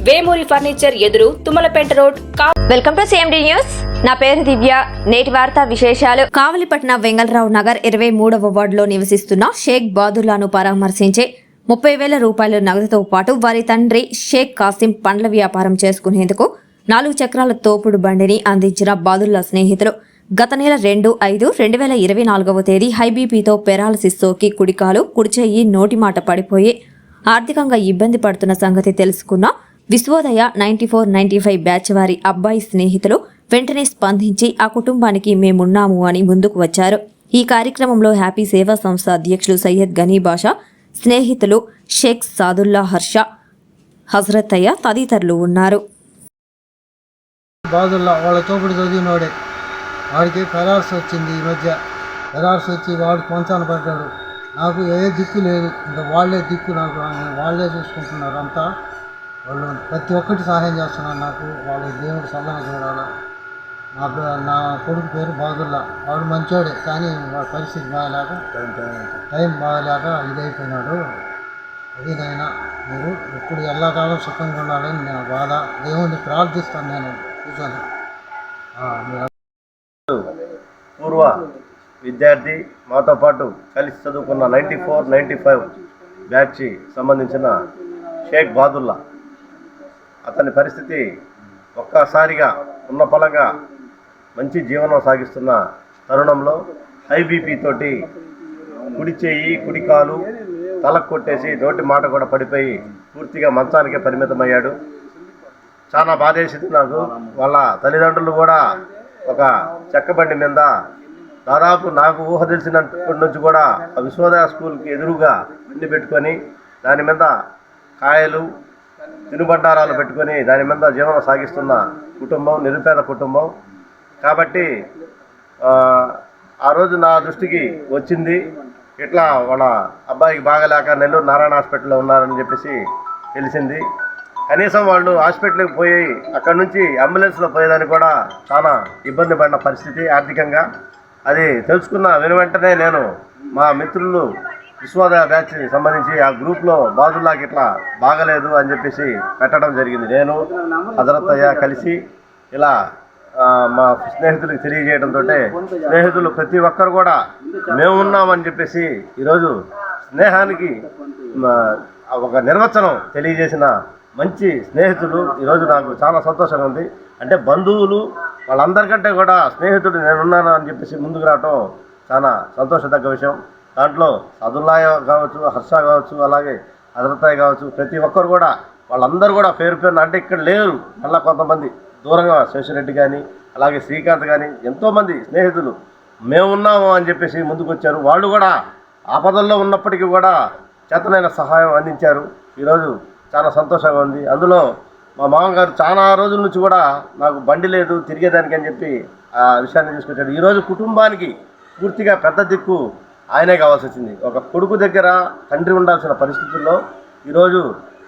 Vemuri furniture ఎదురు Tummalapeta road కా welcome to CMD news నా పేరు దివ్య. నేటి వార్తా విశేషాలు. కావలిపట్న వెంగళరావు నగర్ ఇరవై మూడవ వార్డులో నివసిస్తున్న షేక్ బాదుల్లాను పరామర్శించే ముప్పై వేల రూపాయల నగదుతో పాటు వారి తండ్రి షేక్ కాసిం పండ్ల వ్యాపారం చేసుకునేందుకు నాలుగు చక్రాల తోపుడు బండిని అందించిన బాదుల్లా స్నేహితులు గత నెల రెండు ఐదు రెండు వేల ఇరవై నాలుగవ తేదీ హైబీపీతో పెరాలసిస్ సోకి కుడికాలు కుడిచెయ్యి నోటి మాట పడిపోయి ఆర్థికంగా ఇబ్బంది పడుతున్న సంగతి తెలుసుకున్న Vishwodaya ninety four ninety five batch వారి అబ్బాయి స్నేహితులు వెంటనే స్పందించి ఆ కుటుంబానికి మేమున్నాము అని ముందుకు వచ్చారు. ఈ కార్యక్రమంలో హ్యాపీ సేవా సంస్థ అధ్యక్షులు సయ్యద్ గనీ బాషా స్నేహితులు షేక్ సాదుల్లా హర్ష హజరతయ్య తదితరులు ఉన్నారు. బాదుల్లా వాళ్ళ తోపుడు చదివినోడే. వాడికి ఫెరార్స్ వచ్చింది ఈ మధ్య. ఫెరార్స్ వచ్చి వాడు కొంచాన పడ్డాడు నాకు ఏ దిక్కు లేదు. ఇంకా వాళ్ళే దిక్కు నాకు. వాళ్ళే చూసుకుంటున్నారు అంతా. వాళ్ళు ప్రతి ఒక్కటి సహాయం చేస్తున్నారు నాకు. వాళ్ళ దేవుడు సల్లగా చూడాలా. నా నా కొడుకు పేరు బాదుల్లా. వాడు మంచోడే కానీ వాడి పరిస్థితి బాగాలేక టైం బాగాలేక ఇదైపోయినాడు. అది నాయన మీరు ఇప్పుడు ఎల్లకాలం సుఖంగా ఉండాలని నా బాధ. దేవుణ్ణి ప్రార్థిస్తాను నేను. కూర్చొని పూర్వ విద్యార్థి మాతో పాటు కలిసి చదువుకున్న నైంటీ ఫోర్ నైంటీ ఫైవ్ బ్యాచ్కి సంబంధించిన షేక్ బాదుల్లా. అతని పరిస్థితి ఒక్కసారిగా ఉన్న పలంగా మంచి జీవనం సాగిస్తున్న తరుణంలో ఐబీపీ తోటి కుడి చేయి కుడి కాలు తలకు కొట్టేసి నోటి మాట కూడా పడిపోయి పూర్తిగా మంచానికే పరిమితమయ్యాడు. చాలా బాధేసింది నాకు. వాళ్ళ తల్లిదండ్రులు కూడా ఒక చెక్కబండి మీద దాదాపు నాకు ఊహ తెలిసినప్పటి నుంచి కూడా ఆ విశ్వోదయ స్కూల్కి ఎదురుగా బండి పెట్టుకొని దాని మీద కాయలు తినుబండారాలు పెట్టుకొని దాని మీద జీవనం సాగిస్తున్న కుటుంబం నిరుపేద కుటుంబం. కాబట్టి ఆ, రోజు నా దృష్టికి వచ్చింది. ఇట్లా వాళ్ళ అబ్బాయికి బాగలేక నెల్లూరు నారాయణ హాస్పిటల్లో ఉన్నారని చెప్పేసి తెలిసింది. కనీసం వాళ్ళు హాస్పిటల్కి పోయి అక్కడ నుంచి అంబులెన్స్లో పోయేదానికి కూడా చాలా ఇబ్బంది పడిన పరిస్థితి ఆర్థికంగా. అది తెలుసుకున్న వెను వెంటనే నేను మా మిత్రులు విశ్వోదయ బ్యాచ్కి సంబంధించి ఆ గ్రూప్లో బాదుల్లాకి ఇట్లా బాగలేదు అని చెప్పేసి పెట్టడం జరిగింది. నేను హజరత్తయ్య కలిసి ఇలా మా స్నేహితులకు తెలియజేయడంతో స్నేహితులు ప్రతి ఒక్కరు కూడా మేము ఉన్నామని చెప్పేసి ఈరోజు స్నేహానికి ఒక నిర్వచనం తెలియజేసిన మంచి స్నేహితులు ఈరోజు నాకు చాలా సంతోషంగా ఉంది. అంటే బంధువులు వాళ్ళందరికంటే కూడా స్నేహితుడు నేనున్నాను అని చెప్పేసి ముందుకు రావటం చాలా సంతోషదగ్గ విషయం. దాంట్లో సదుల్లాయ కావచ్చు హర్ష కావచ్చు అలాగే హజరతాయ్ కావచ్చు ప్రతి ఒక్కరు కూడా వాళ్ళందరూ కూడా పేరు పేరున అంటే ఇక్కడ లేరు మళ్ళీ కొంతమంది దూరంగా శేషరెడ్డి కానీ అలాగే శ్రీకాంత్ కానీ ఎంతోమంది స్నేహితులు. మేమున్నాము అని చెప్పేసి ముందుకు వచ్చారు వాళ్ళు కూడా ఆపదల్లో ఉన్నప్పటికీ కూడా చేతనైన సహాయం అందించారు. ఈరోజు చాలా సంతోషంగా ఉంది. అందులో మా మామగారు చాలా రోజుల నుంచి కూడా నాకు బండి లేదు తిరిగేదానికి అని చెప్పి ఆ విషయాన్ని తీసుకొచ్చాడు. ఈరోజు కుటుంబానికి పూర్తిగా పెద్ద దిక్కు ఆయనే కావాల్సి వచ్చింది. ఒక కొడుకు దగ్గర తండ్రి ఉండాల్సిన పరిస్థితుల్లో ఈరోజు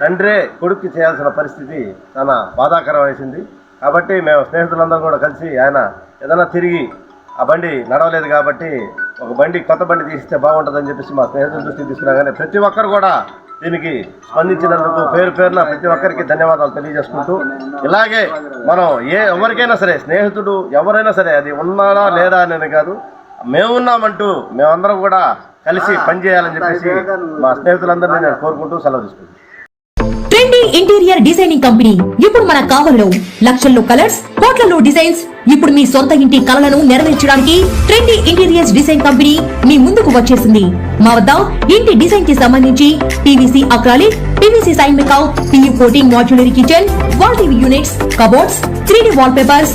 తండ్రే కొడుక్కి చేయాల్సిన పరిస్థితి చాలా బాధాకరం వేసింది కాబట్టి మేము స్నేహితులందరం కూడా కలిసి ఆయన ఏదైనా తిరిగి ఆ బండి నడవలేదు కాబట్టి ఒక బండి కొత్త బండి తీస్తే బాగుంటుందని చెప్పేసి మా స్నేహితుల దృష్టికి తీసుకున్నా. కానీ ప్రతి ఒక్కరు కూడా దీనికి స్పందించినందుకు పేరు పేరున ప్రతి ఒక్కరికి ధన్యవాదాలు తెలియజేసుకుంటూ ఇలాగే మనం ఏ ఎవరికైనా సరే స్నేహితుడు ఎవరైనా సరే అది ఉన్నాడా లేదా అనేది కాదు. మేమున్నామంటూ మేమందరం కూడా కలిసి పనిచేయాలని చెప్పేసి మా స్నేహితులందరినీ నేను కోరుకుంటూ సెలవు తీసుకుంటాను ట్రెండీ ఇంటీరియర్ డిజైనింగ్ కంపెనీ ఇప్పుడు మన కావలిలో లక్షల్లో కలర్స్ కోట్లలో డిజైన్స్ ఇప్పుడు మీ సొంత ఇంటి కలలను నెరవేర్చడానికి ట్రెండీ ఇంటీరియర్స్ డిజైన్ కంపెనీ మీ ముందుకు వచ్చేసింది. మా వద్ద ఇంటి డిజైన్కి సంబంధించి పీవీసీ అక్రాలిక్ పీవీసీ సైన్ మేకౌట్ PU coating modular kitchen wall TV units cupboards three D wall papers